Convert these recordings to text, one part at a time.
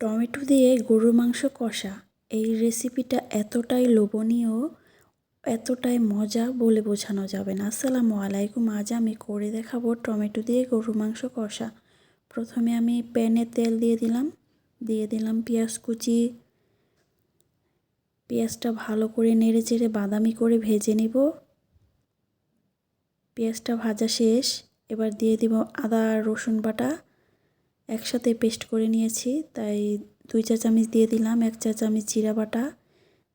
Tomato দিয়ে গরুর মাংস কষা। এই রেসিপিটা এতটাই লোভনীয়, এতটাই মজা বলে বোঝানো যাবে না। আসসালামু আলাইকুম। আজ আমি করে দেখাবো টমেটো দিয়ে গরুর মাংস কষা। প্রথমে আমি প্যানে তেল দিয়ে দিলাম। দিয়ে দিলাম পেঁয়াজ কুচি। পেঁয়াজটা ভালো করে নেড়ে চেড়ে বাদামি করে ভেজে নিব। পেঁয়াজটা ভাজা শেষ। এবার দিয়ে দিব আদা রসুন বাটা। একসাথে পেস্ট করে নিয়েছি, তাই দুই চা চামচ দিয়ে দিলাম, এক চা চামচ জিরা বাটা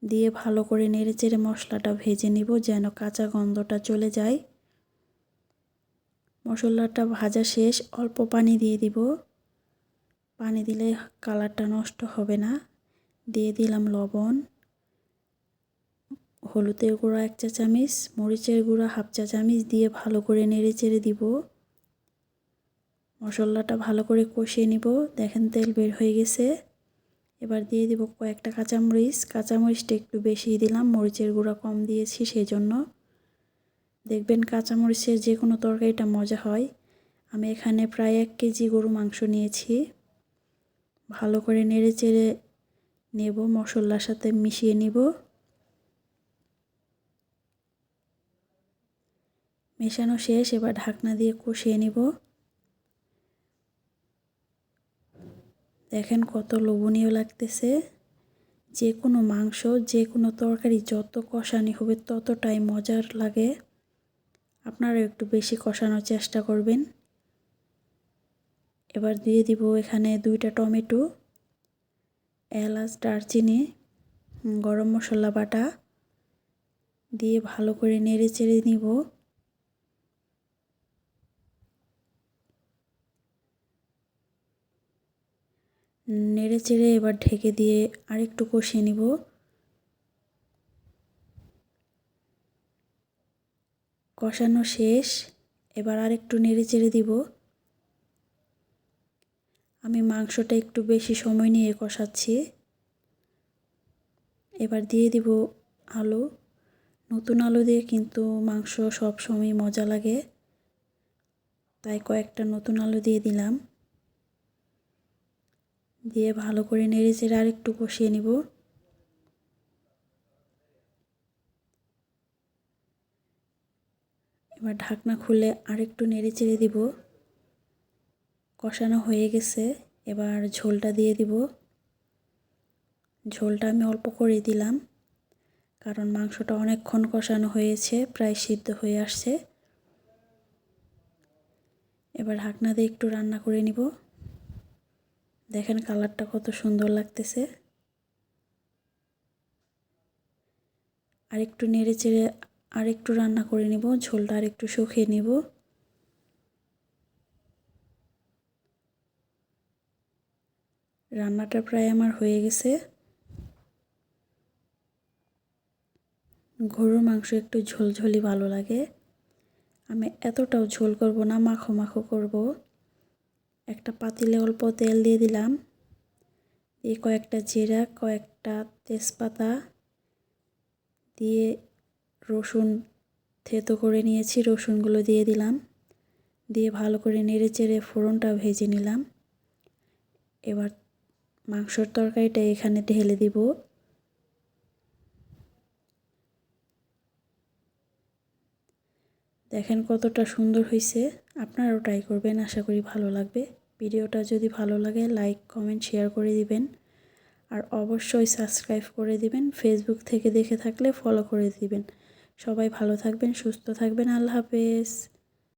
দিয়ে ভালো করে নেড়ে চেড়ে মশলাটা ভেজে নিব যেন কাঁচা গন্ধটা চলে যায়। মশলাটা ভাজা শেষ, অল্প পানি দিয়ে দিব। পানি দিলে কালারটা নষ্ট হবে না। দিয়ে দিলাম লবণ, হলুদের গুঁড়া এক চা চামচ, মরিচের গুঁড়া হাফ চা চামচ দিয়ে ভালো করে নেড়ে চেড়ে দিব। মশলাটা ভালো করে কষিয়ে নিব। দেখেন তেল বের হয়ে গেছে। এবার দিয়ে দিব কয়েকটা কাঁচামরিচ। কাঁচামরিচটা একটু বেশি দিলাম, মরিচের গুঁড়া কম দিয়েছি সেই জন্য দেখবেন কাঁচামরিচের যে কোনো তরকারিটা মজা হয়। আমি এখানে প্রায় এক কেজি গরু মাংস নিয়েছি। ভালো করে নেড়ে চেড়ে নেব, মশলার সাথে মিশিয়ে নিব। মেশানো শেষ, এবার ঢাকনা দিয়ে কষিয়ে নিব। দেখেন কত লোভনীয় লাগতেছে। যে কোনো মাংস যে কোনো তরকারি যত কষানি হবে ততটাই মজার লাগে। আপনারা একটু বেশি কষানোর চেষ্টা করবেন। এবার দিয়ে দিব এখানে দুইটা টমেটো, এলাচ, দারচিনি, গরম মশলা বাটা। দিয়ে ভালো করে নেড়ে চেড়ে নিব। নেড়ে চেড়ে এবার ঢেকে দিয়ে আরেকটু কষিয়ে নিব। কষানো শেষ, এবার আরেকটু নেড়ে চেড়ে দিব। আমি মাংসটা একটু বেশি সময় নিয়ে কষাচ্ছি। এবার দিয়ে দিব আলু। নতুন আলু দিয়ে কিন্তু মাংস সব সময় মজা লাগে। তাই কয়েকটা নতুন আলু দিয়ে দিলাম। দিয়ে ভালো করে নেড়ে চেড়ে আরেকটু কষিয়ে নিব। এবার ঢাকনা খুলে আরেকটু নেড়ে চেড়ে দিব। কষানো হয়ে গেছে, এবার ঝোলটা দিয়ে দিব। ঝোলটা আমি অল্প করে দিলাম, কারণ মাংসটা অনেকক্ষণ কষানো হয়েছে, প্রায় সিদ্ধ হয়ে আসছে। এবার ঢাকনা দিয়ে একটু রান্না করে নিব। দেখেন কালারটা কত সুন্দর লাগতেছে। আরেকটু নেড়ে চেড়ে আরেকটু রান্না করে নিব, ঝোলটা আর একটু শুকিয়ে নিব। রান্নাটা প্রায় আমার হয়ে গেছে। গরুর মাংস একটু ঝোলঝোলি ভালো লাগে। আমি এতটাও ঝোল করব না, মাখো মাখো করব। একটা পাতিলে অল্প তেল দিয়ে দিলাম। দিয়ে কয়েকটা জিরা, কয়েকটা তেজপাতা দিয়ে রসুন থেতো করে নিয়েছি, রসুনগুলো দিয়ে দিলাম। দিয়ে ভালো করে নেড়ে চেড়ে ফোড়নটা ভেজে নিলাম। এবার মাংসর তরকারিটা এখানে ঢেলে দিব। দেখেন কতটা সুন্দর হয়েছে আপনারাও ট্রাই করবেন, আশা করি ভালো লাগবে। ভিডিওটা যদি ভালো লাগে লাইক কমেন্ট শেয়ার করে দিবেন। আর অবশ্যই সাবস্ক্রাইব করে দিবেন। ফেসবুক থেকে দেখে থাকলে ফলো করে দিবেন। সবাই ভালো থাকবেন, সুস্থ থাকবেন। আল্লাহ হাফেজ।